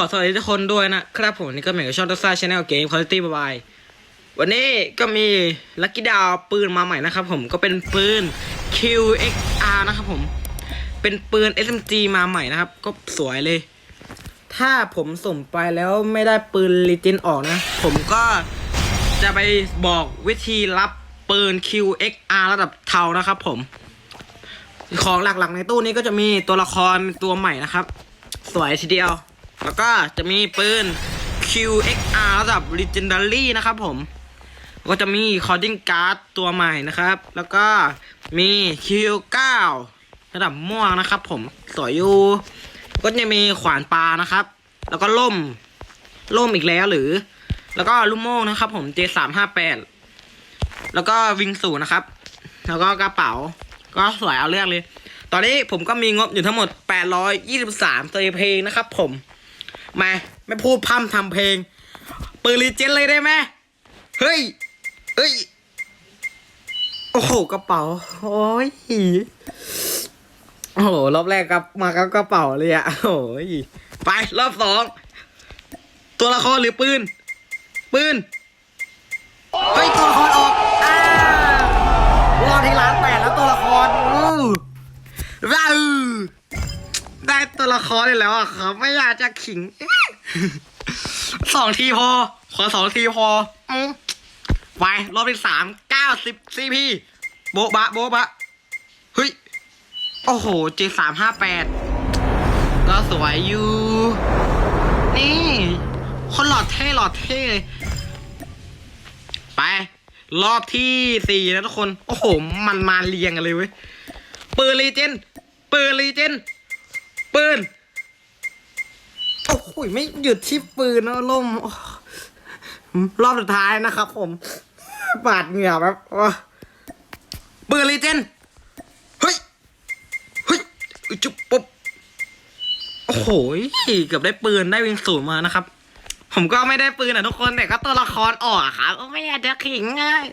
ขอสวัสดีทุกคนด้วยนะครับผมนี่ก็เหมือนกับช่องทักซ่าชาแนลเกมคุณภาพบายวันนี้ก็มีลัคกี้ดาวปืนมาใหม่นะครับผมก็เป็นปืน QXR นะครับผม เป็นปืน SMG มาใหม่นะครับ ก็สวยเลย ถ้าผมส่งไปแล้วไม่ได้ปืนลีจินออกนะ ผมก็จะไปบอกวิธีรับปืน QXR ระดับเทานะครับผม ของหลักๆในตู้นี้ก็จะมีตัวละครตัวใหม่นะครับ สวยทีเดียว แล้วก็จะมีปืน QXR ระดับ Legendary นะครับผม ก็จะมี Coding Card ตัวใหม่นะครับ แล้วก็มี Q9 ระดับม่วงนะครับผม สวยอยู่ ก็จะมีขวานปลานะครับ แล้วก็ล่ม ล่มอีกแล้วหรือ แล้วก็ลูกโม่งนะครับผม J358 แล้วก็วิงสูนะครับ แล้วก็กระเป๋า ก็สวยเอาเรื่องเลย ตอนนี้ผมก็มีงบอยู่ทั้งหมด 823ตัวเพลงนะครับผม มาไม่พูดพร่ำทำเพลงปืนรีเจนเลยได้ไหมเฮ้ยเฮ้ย โอ้โหกระเป๋า โอ้ยโอ้โหรอบแรกกับมากับกระเป๋าเลยอะโอ้ยไปรอบสองตัวละครหรือปืน ปืนเฮ้ยตัวละครออกอ้ารอบที่ร้านแปดแล้วตัวละครอู้ว้าว ตัวละครเลยแล้วอะครับ ไม่อยากจะขิง สองทีพอ ขอสองทีพออืมไปรอบที่สามเก้าสิบซีพีโบ๊ะบะ โบ๊ะบะ เฮ้ย โอ้โหเจสามห้าแปดก็สวยอยู่ นี่ คนหลอดเท่หลอดเท่เลยไป รอบที่สี่นะทุกคน โอ้โห มันมาเรียงกันเลยเว้ยปืนรีเจนปืนรีเจน ปืน โอ้โหไม่หยุดที่ปืนนะล่มโอ้รอบสุดท้ายนะครับผม ปาดเหงื่อแบบโอ้ปืนรีเจนเฮ้ย เฮ้ยอุ๊ยจุ๊บปุ๊บ โอ้โหเกือบได้ปืนได้วิงสูนย์มานะครับ ผมก็ไม่ได้ปืนอะทุกคนแต่ก็ตัวละครออกอะครับก็ไม่อยากจะขิงง่าย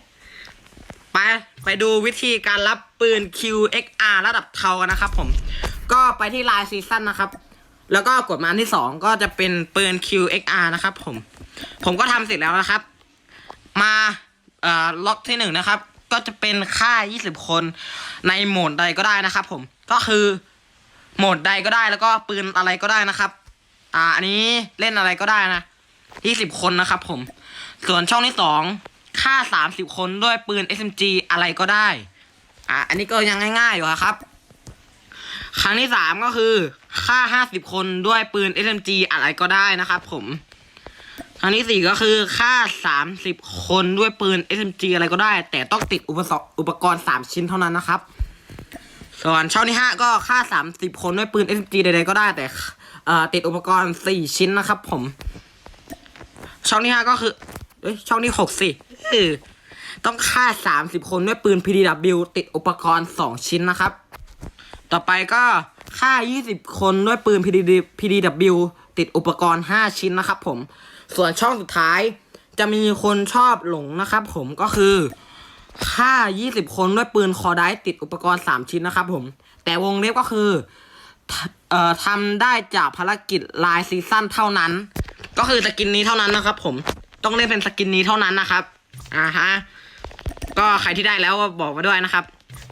ไป ไปดูวิธีการรับปืน QXR ระดับเทากันนะครับผม ก็ไปที่ไลน์ซีซั่นนะครับ แล้วก็กดมาอันที่สองก็จะเป็นปืน QXR นะครับ ผม ผมก็ทำเสร็จแล้วนะครับ มาเอ่อล็อกที่หนึ่งนะครับ ก็จะเป็นค่า 20 คนในโหมดใดก็ได้นะครับ ผม ก็คือโหมดใดก็ได้แล้วก็ปืนอะไรก็ได้นะครับ อ่า อันนี้เล่นอะไรก็ได้นะยี่สิบคนนะครับ ผม ส่วนช่องที่สองค่าสามสิบคนด้วยปืน SMG อะไรก็ได้ อะอันนี้ก็ยังง่ายๆอยู่ครับ ครั้งที่สามก็คือค่าห้าสิบคนด้วยปืน SMG อะไรก็ได้นะครับผม ครั้งที่สี่ก็คือค่าสามสิบคนด้วยปืน SMG อะไรก็ได้ แต่ต้องติดอุปสรรคอุปกรณ์สามชิ้นเท่านั้นนะครับ ส่วนช่องที่ห้าก็ค่าสามสิบคนด้วยปืน SMG ใดๆก็ได้แต่ติดอุปกรณ์สี่ชิ้นนะครับ ผม ช่องที่ห้าก็คือเอ้ยช่องที่หกสิต้องฆ่าสามสิบคนด้วยปืน PDW ติดอุปกรณ์สองชิ้นนะครับ ต่อไปก็ฆ่ายี่สิบคนด้วยปืน PD PDW ติดอุปกรณ์ห้าชิ้นนะครับผม ส่วนช่องสุดท้ายจะมีคนชอบหลงนะครับผมก็คือฆ่ายี่สิบคนด้วยปืนคอได้ติดอุปกรณ์สามชิ้นนะครับผม แต่วงเล็บก็คือเอ่อทำได้จากภารกิจลายซีซั่นเท่านั้น ก็คือสกินนี้เท่านั้นนะครับผมต้องเล่นเป็นสกินนี้เท่านั้นนะครับอ่าฮะก็ใครที่ได้แล้วก็บอกมาด้วยนะครับ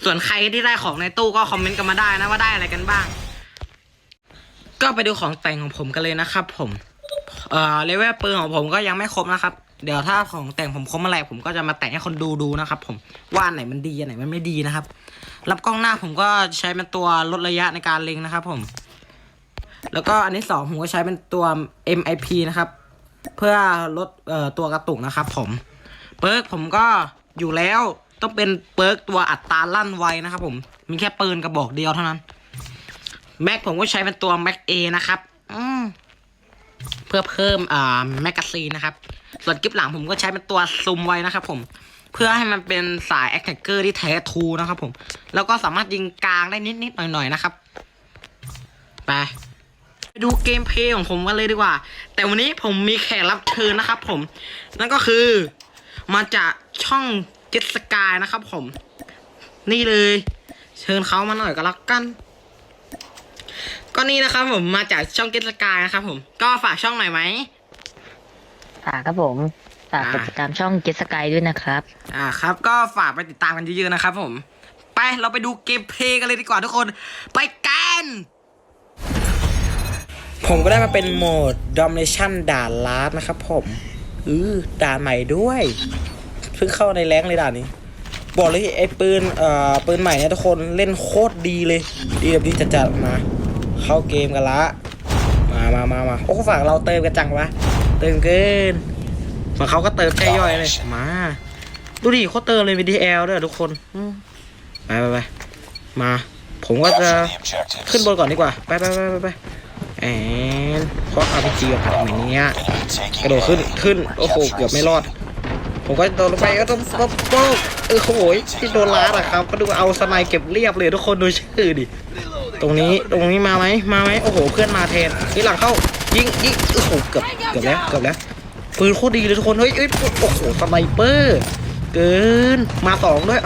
ส่วนใครที่ได้ของในตู้ก็คอมเมนต์กันมาได้นะว่าได้อะไรกันบ้าง ก็ไปดูของแต่งของผมกันเลยนะครับผม เอ่อเลเวลปืนของผมก็ยังไม่ครบนะครับ เดี๋ยวถ้าของแต่งผมครบเมื่อไหร่ผมก็จะมาแต่งให้คนดูดูนะครับ ผมว่าไหนมันดีอันไหนมันไม่ดีนะครับรับกล้องหน้าผมก็ใช้เป็นตัวลดระยะในการเล็งนะครับ ผม แล้วก็อันที่สองผมก็ใช้เป็นตัว MIP นะครับ เพื่อลดเอ่อตัวกระตุกนะครับ ผมเปิร์กผมก็อยู่แล้วต้องเป็นเปิร์กตัวอัตราลั่นไวนะครับผม มีแค่ปืนกระบอกเดียวเท่านั้น แม็กผมก็ใช้เป็นตัวแม็กเอนะครับ อืมเพื่อเพิ่มอ่าแมกกาซีนนะครับ ส่วนกิฟหลังผมก็ใช้เป็นตัวซูมไว้นะครับผมเพื่อให้มันเป็นสายแอคแท็กเกอร์ที่แท้ทูนะครับผม แล้วก็สามารถยิงกลางได้นิดๆหน่อยๆนะครับ ไปไปดูเกมเพลย์ของผมกันเลยดีกว่า แต่วันนี้ผมมีแขกรับเชิญนะครับผม นั่นก็คือมาจากช่อง เจ็ตสกายนะครับผม นี่เลย เชิญเขามาหน่อยก็แล้วกัน ก็นี่นะครับผมมาจากช่องเกตสกายนะครับผม ก็ฝากช่องหน่อยไหมฝากครับผมฝากกดอ่าติดตามช่องเกสกายด้วยนะครับ อ่าครับ ก็ฝากไปติดตามกันเยอะๆนะครับผม ไปเราไปดูเกมเพลย์กันเลยดีกว่าทุกคน ไปกันผมก็ได้มาเป็นโหมด Domination ด่านลาสนะครับผม อือด่านใหม่ด้วยเพิ่งเข้าในแรงเลยด่านนี้ บอกเลยไอ้ปืนเอ่อปืนใหม่เนี่ยทุกคนเล่นโคตรดีเลยดีแบบนี้จะจัดมาเข้าเกมกันละมามามามาโอ้ฝากเราเติมกันจังวะเติมเกินฝั่งเขาก็เติมแค่ย่อยเลยมาดูดิเขาเติมเลย VDL ด้วยทุกคนอืมไปไปไปมา ผมก็จะขึ้นบนก่อนดีกว่า ไปไปไปไปไปแอนเพราะอาร์พีจีกับผัดเหมือนเนี้ยกระโดดขึ้นขึ้น โอ้โห เกือบไม่รอด ผมก็โดนลงไปก็ต้องต้องโป๊กเออโอ้ยที่โดนล้าอะครับ ก็ดูเอาสไนเก็บเรียบเลยทุกคนดูชื่อดิ ตรงนี้ตรงนี้มาไหมมาไหมโอ้โหเพื่อนมาแทนนี่หลังเข้ายิงยิงโอ้โหเกือบเกือบแล้วเกือบแล้วปืนโคตรดีเลยทุกคนเฮ้ยเอ้ยโอ้โหสไนเปอร์เกินมาสองด้วย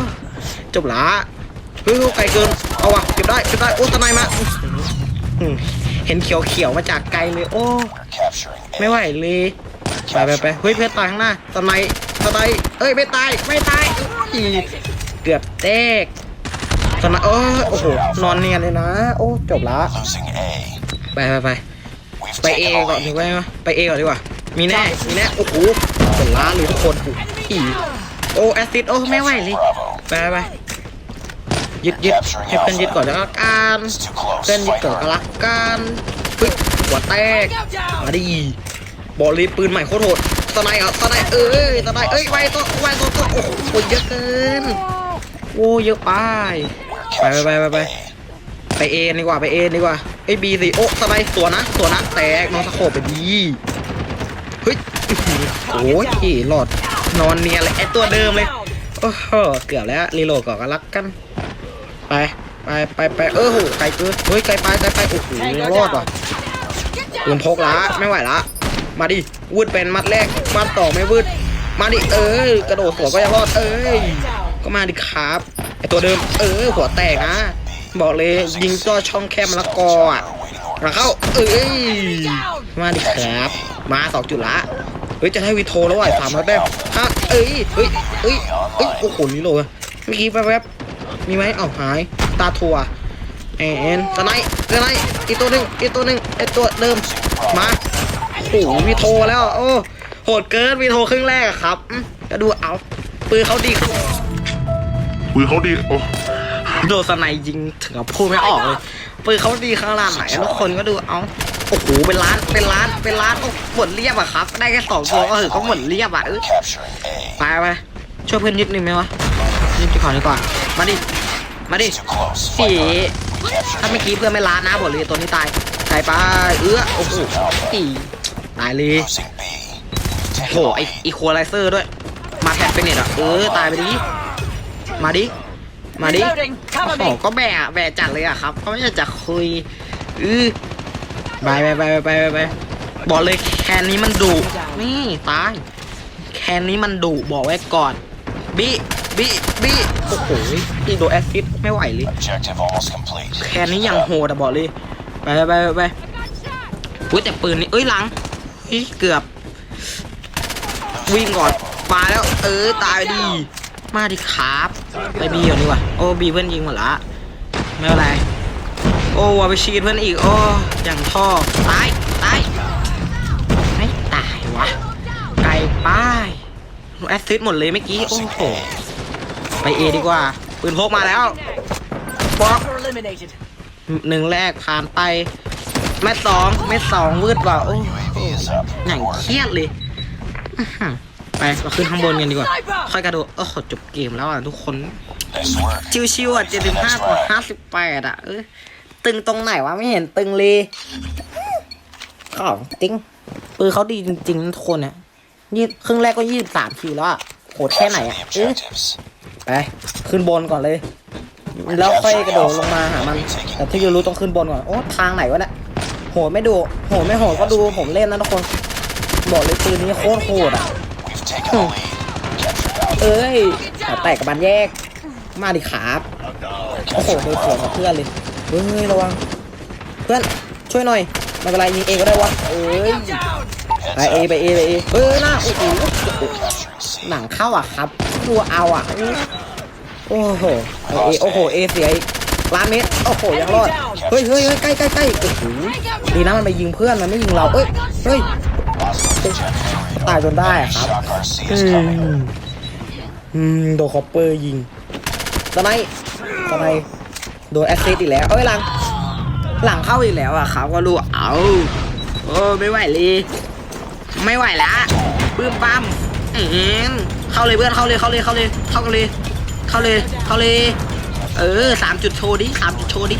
จบละเฮ้ยไกลเกินเอาวะเก็บได้เก็บได้โอ้สไนมาเห็นเขียวเขียวมาจากไกลเลยโอ้ไม่ไหวเลยไปไปไปเฮ้ยเพื่อนตายข้างหน้าสไน สไนเอ้ยไม่ตายไม่ตายอีเกือบแตกสไนเออโอ้โหนอนเนียนเลยนะ โอ้จบละไปไปไปไปเอก่อนดีกว่าไหมไปเอก่อนดีกว่ามีแน่มีแน่โอ้โหผลล้าเลยทุกคนอีโอ้แอซิดโอ้ไม่ไหวเลยไปไปไปยึดยึดให้เพื่อนยึดก่อนแล้วกันเพื่อนยึดก่อนก็ละกันเฮ้ยหัวแตกมาดิบอลลยปืนใหม่โคตรโหด สไนด์เหรอะสไนด์เอ้ยสไนด์เอ้ยไวตัวไวตัวตัวโอ้โหเยอะเกินโอ้เยอะไปไปไปไปไปไปไปเอดีกว่าไปเอดีกว่าไอ้บีสิโอ้สไนด์ตัวนะตัวนะแตกน้องสะโขบไปดีเฮ้ยอื้อหือโอ้ยหลอดนอนเนียนเลยไอ้ตัวเดิมเลยโอ้โหเกือบแล้วรีโหลดก่อนก็รักกันไปไปไปไปเออโหไกลเกินเฮ้ยไกลไปไกลไปโอ้โหยังรอดว่ะปืนพกละไม่ไหวละมาดิ วืดเป็นมัดแรกมัดต่อไม่วืดมาดิเออกระโดดสวนก็ยังรอดเอ้ยก็มาดิครับไอตัวเดิม เออหัวแตกนะ บอกเลยยิงก็ช่องแคบมะละกออะหลังเข้าเอ้ยมาดิครับ มาสองจุดละเฮ้ยจะให้วีโทแล้วว่ะสามร้อยแต้มฮะเอ้ยเฮ้ยเอ้ยเอ้ยโอ้โหนี่โลอะเมื่อกี้แวบๆมีไหมเอ้าหายตาทัวแอนสไนด์สไนด์อีกตัวหนึ่งอีกตัวหนึ่งไอตัวเดิมมา โอ้โหวีโทแล้ว โอ้โหดเกินวีโทครึ่งแรกอะครับอืมก็ดูเอาปืนเขาดีปืนเขาดีโอ้โดนสไนด์ยิงถึงกับพูดไม่ออกเลยปืนเขาดีขนาดไหนทุกคนก็ดูเอาโอ้โหเป็นล้านเป็นล้านเป็นล้านโอ้หมดเรียบอะครับ ได้แค่สองตัวก็ถือก็หมดเรียบอะเออไปไปช่วยเพื่อนยึดหนึ่งไหมวะยึดไปก่อนดีกว่ามาดิมาดิสี่ถ้าเมื่อกี้เพื่อนไม่ล้านนะบอกเลยตัวนี้ตายตายไปเอื้อโอ้โหอี ตายเลยโอ้โหไออีโคไลเซอร์ด้วย มาแทนเป็นเน็ตอะ เออ ตายไปดิ มาดิ มาดิโอ้โหก็แบะแบะจัดเลยอะครับก็ไม่ใช่จะคุย อือไปไปไปไปไปไปบอกเลยแคนนี้มันดุนี่ตาย แคนนี้มันดุบอกไว้ก่อน บิบิบิโอ้โหอีโดแอสซิดไม่ไหวเลย Objective almost complete แค่นี้ยังโหดอะบอกเลยไปไปไปไปไปอุ้ยแต่ปืนนี่เอ้ยหลังเฮ้ยเกือบ วิ่งก่อนมาแล้ว เออตายดี มาดิครับ ไปบีก่อนดีกว่าโอ้บีเพื่อนยิงหมดละไม่เป็นไรโอ้วาไปชีดเพื่อนอีกโอ้อย่างท่อตายตายไม่ตายวะไกลป้ายแอสซิสหมดเลยเมื่อกี้โอ้โหไปเอดีกว่าปืนพกมาแล้วบอกหนึ่งแรกผ่านไปแม่สองแม่สองวืดว่ะโอ้ อย่างเครียดเลยไปเราขึ้นข้างบนกันดีกว่า ค่อยกระโดดโอ้โหจบเกมแล้วอะทุกคน ชิวๆอะเจ็ดสิบห้าต่อห้าสิบแปดอะเออตึงตรงไหนวะไม่เห็นตึงเลยของจริงปืนเขาดีจริงๆทุกคนเนี่ยยี่ครึ่งแรกก็ยี่สิบสามคิวแล้วอะโหดแค่ไหนอะเออไปขึ้นบนก่อนเลย แล้วค่อยกระโดดลงมาหามัน แต่ที่ยูรู้ต้องขึ้นบนก่อน โอ้ทางไหนวะเนี่ย หไม่ดูโหไม่โหก็ดูผมเล่นนะทุกคน บอกเลยปืนนี้โคตรโหดอะ เอ้ยแตกกับบันแยก มาดิครับโอ้โหโดนสวนกับเพื่อนเลยเฮ้ยระวัง เพื่อนช่วยหน่อยไม่เป็นไรยิงเองก็ได้วะเอ้ยไปเอไปเอไปเอเออหน้าโอ้โหหนังเข้าอะครับดูเอาอะโอ้โหเอโอ้โหเอเสียอีก ล้านเมตรโอ้โหยังรอดเฮ้ยเฮ้ยเฮ้ยใกล้ใกล้ใกล้โอ้โหดีนะมันไปยิงเพื่อนมันไม่ยิงเราเอ้ยเฮ้ย Hostile detected. ตายจนได้อะครับ Shock RC อื is coming. มอืมโดนคอปเปอร์ยิงตอนไหนตอนไหนโดนแอสซิสอีกแล้วเอ้ยหลัง หลังเข้าอีกแล้วอะครับก็รู้เอาโอ้ไม่ไหวเลยไม่ไหวละปื้มปั้มอืมเข้าเลยเพื่อนเข้าเลยเข้าเลยเข้าเลยเข้ากันเลยเข้าเลยเข้าเลย เออสามจุดโชว์ดิสามจุดโชว์ดิ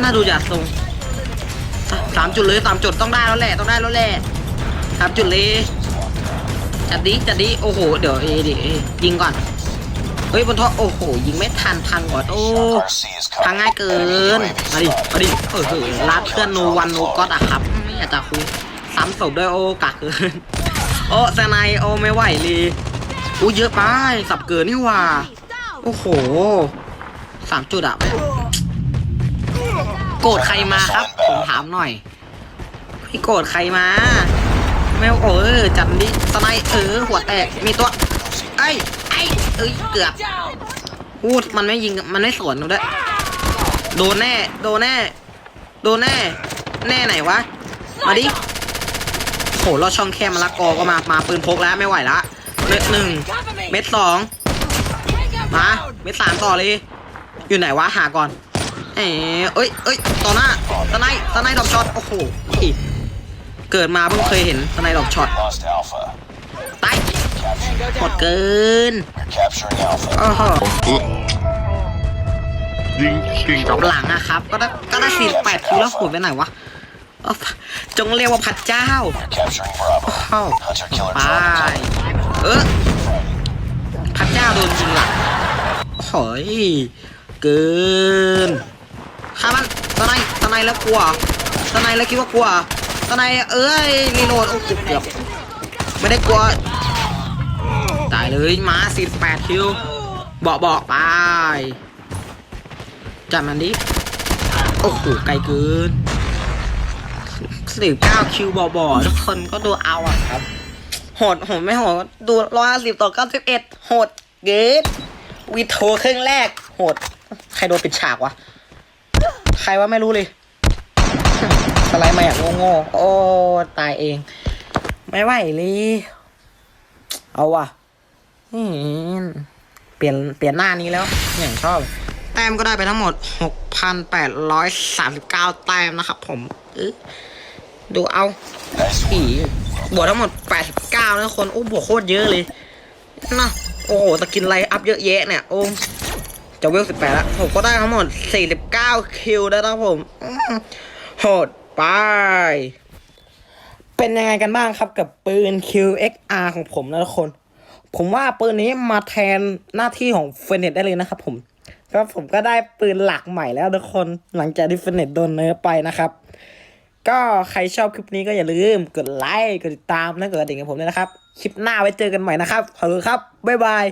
น่าดูจากทรงสามจุดเลยสามจุดต้องได้แล้วแหละต้องได้แล้วแหละสามจุดเลยจัดดิจัดดิโอ้โห เดี๋ยวเอดิยิงก่อนเฮ้ยบนท่อโอ้โห ยิงไม่ทันพังก่อนโอ้พังง่ายเกินมาดิมาดิเออเออรัดเพื่อนโนวันโนก็ตอะครับไม่อยากจะคุยซ้ำศพด้วยโอ้กักเกินโอ้สไนยโอ้ไม่ไหวเลยอู้เยอะไปสับเกินนี่หว่า โอ้โหสามจุดอะโกรธใครมาครับ ผมถามหน่อยพี่โกรธใครมาไม่เอาเออจัดดิสไนเออหัวแตกมีตัวไอ้ไอ้เอ้ยเกือบพูดมันไม่ยิงมันไม่สวนเราด้วยโดนแน่ โดนแน่ โดนแน่ แน่ไหนวะ มาดิโหเราช่องแคบมะละกอก็มา มาปืนพกแล้วไม่ไหวละเม็ดหนึ่ง เม็ดสอง มาเม็ดสามต่อเลย อยู่ไหนวะหาก่อนเอ๋เอ้ยเอ้ยต่อหน้าสไนด์สไนดอกช็อตโอ้โหเกิดมาเพิ่งเคยเห็นสไนดอกช็อตตายหมดเกินโอ้โหยิงกิงกับหลังอะครับ ก็ได้ก็ได้สี่แปดคิวแล้วขุดไปไหนวะจงเรียกว่าพระเจ้าเข้าไปเออพระเจ้าโดนยิงหลัง โอ้ยเกินข้ามันตอนไหนตอนไหนแล้วกลัวตอนไหนแล้วคิดว่ากลัวตอนไหนเอ้ยรีโหลดโอ้เกือบเกือบไม่ได้กลัวตายเลยมาสิบแปดคิวเบาะเบาะไปจับมันดิโอ้โหไกลเกินสิบเก้าคิวบอบอทุกคนก็ดูเอาอะครับ โหดโหดไม่โหดดูร้อยสิบต่อเก้าสิบเอ็ดโหดเกต วีโทครึ่องแรก โหด ใครโดนปิดฉากวะ ใครว่าไม่รู้เลย สไลด์มาอย่างโง่ๆโอ้ ตายเอง ไม่ไหวเลย เอาว่ะเปลี่ยนเปลี่ยนหน้านี้แล้วอย่างชอบ แต้มก็ได้ไปทั้งหมด 6,839 แต้มนะครับผมเอ้ยดูเอา Nice ผี work. บวกทั้งหมด 89นะคน โอ้บวกโคตรเยอะเลยนะ โอ้โหสกินไลน์อัพเยอะแยะเนี่ย โอ้ จะเวล18แปดล้วผมก็ได้ทั้งหมด49คิวแล้วนะครับผมอื้อโหดไปเป็นยังไงกันบ้างครับกับปืน QXR ของผมนะทุกคน ผมว่าปืนนี้มาแทนหน้าที่ของเฟเนตได้เลยนะครับผมก็ผมก็ได้ปืนหลักใหม่แล้วทุกคนหลังจากที่เฟเนตโดนเนิร์ไปนะครับ ก็ใครชอบคลิปนี้ก็อย่าลืมกดไลค์กดติดตามและกดกระดิ่งกับผมด้วยนะครับ คลิปหน้าไว้เจอกันใหม่นะครับขอบคุณครับ บ๊ายบาย